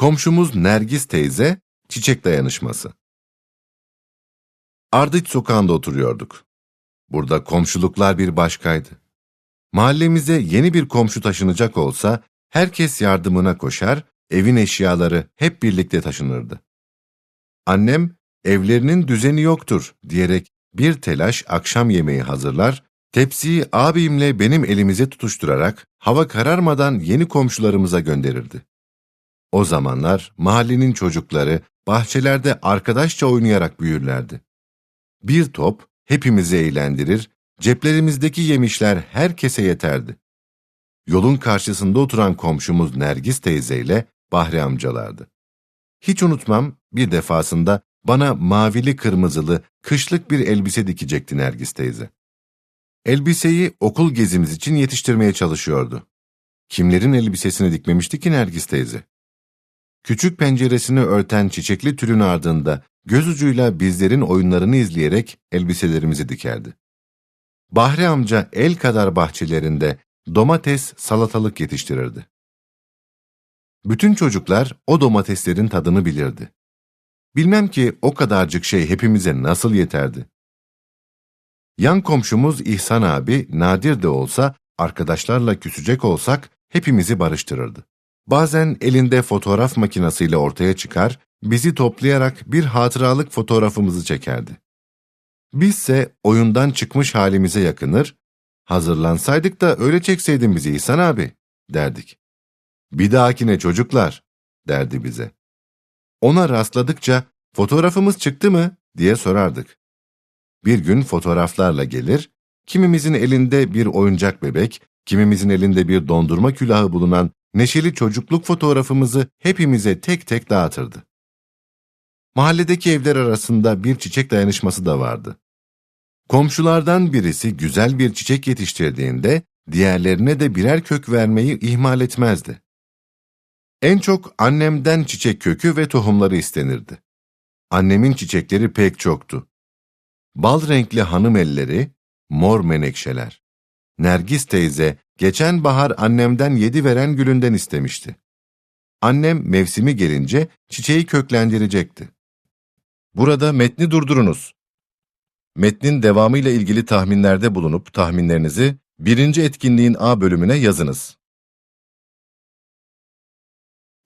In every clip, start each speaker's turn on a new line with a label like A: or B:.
A: Komşumuz Nergis teyze, çiçek dayanışması. Ardıç sokağında oturuyorduk. Burada komşuluklar bir başkaydı. Mahallemize yeni bir komşu taşınacak olsa, herkes yardımına koşar, evin eşyaları hep birlikte taşınırdı. Annem, evlerinin düzeni yoktur diyerek bir telaş akşam yemeği hazırlar, tepsiyi abimle benim elimize tutuşturarak hava kararmadan yeni komşularımıza gönderirdi. O zamanlar mahallenin çocukları bahçelerde arkadaşça oynayarak büyürlerdi. Bir top hepimizi eğlendirir, ceplerimizdeki yemişler herkese yeterdi. Yolun karşısında oturan komşumuz Nergis teyzeyle Bahri amcalardı. Hiç unutmam bir defasında bana mavili kırmızılı kışlık bir elbise dikecekti Nergis teyze. Elbiseyi okul gezimiz için yetiştirmeye çalışıyordu. Kimlerin elbisesini dikmemişti ki Nergis teyze? Küçük penceresini örten çiçekli tülün ardında göz ucuyla bizlerin oyunlarını izleyerek elbiselerimizi dikerdi. Bahri amca el kadar bahçelerinde domates, salatalık yetiştirirdi. Bütün çocuklar o domateslerin tadını bilirdi. Bilmem ki o kadarcık şey hepimize nasıl yeterdi. Yan komşumuz İhsan abi nadir de olsa arkadaşlarla küsecek olsak hepimizi barıştırırdı. Bazen elinde fotoğraf makinesiyle ortaya çıkar, bizi toplayarak bir hatıralık fotoğrafımızı çekerdi. Bizse oyundan çıkmış halimize yakınır, hazırlansaydık da öyle çekseydin bizi İhsan abi, derdik. Bir dahakine çocuklar, derdi bize. Ona rastladıkça fotoğrafımız çıktı mı diye sorardık. Bir gün fotoğraflarla gelir, kimimizin elinde bir oyuncak bebek, kimimizin elinde bir dondurma külahı bulunan neşeli çocukluk fotoğrafımızı hepimize tek tek dağıtırdı. Mahalledeki evler arasında bir çiçek dayanışması da vardı. Komşulardan birisi güzel bir çiçek yetiştirdiğinde diğerlerine de birer kök vermeyi ihmal etmezdi. En çok annemden çiçek kökü ve tohumları istenirdi. Annemin çiçekleri pek çoktu. Bal renkli hanım elleri, mor menekşeler. Nergis teyze geçen bahar annemden yedi veren gülünden istemişti. Annem mevsimi gelince çiçeği köklendirecekti. Burada metni durdurunuz. Metnin devamıyla ilgili tahminlerde bulunup tahminlerinizi birinci etkinliğin A bölümüne yazınız.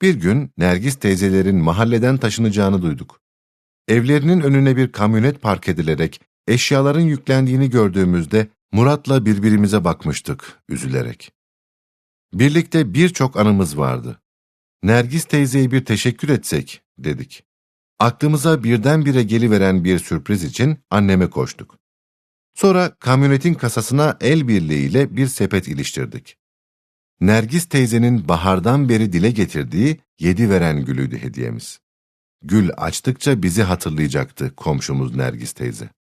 A: Bir gün Nergis teyzelerin mahalleden taşınacağını duyduk. Evlerinin önüne bir kamyonet park edilerek eşyaların yüklendiğini gördüğümüzde Murat'la birbirimize bakmıştık üzülerek. Birlikte birçok anımız vardı. Nergis teyzeye bir teşekkür etsek dedik. Aklımıza birdenbire geliveren bir sürpriz için anneme koştuk. Sonra kamyonetin kasasına el birliğiyle bir sepet iliştirdik. Nergis teyzenin bahardan beri dile getirdiği yedi veren gülüydü hediyemiz. Gül açtıkça bizi hatırlayacaktı komşumuz Nergis teyze.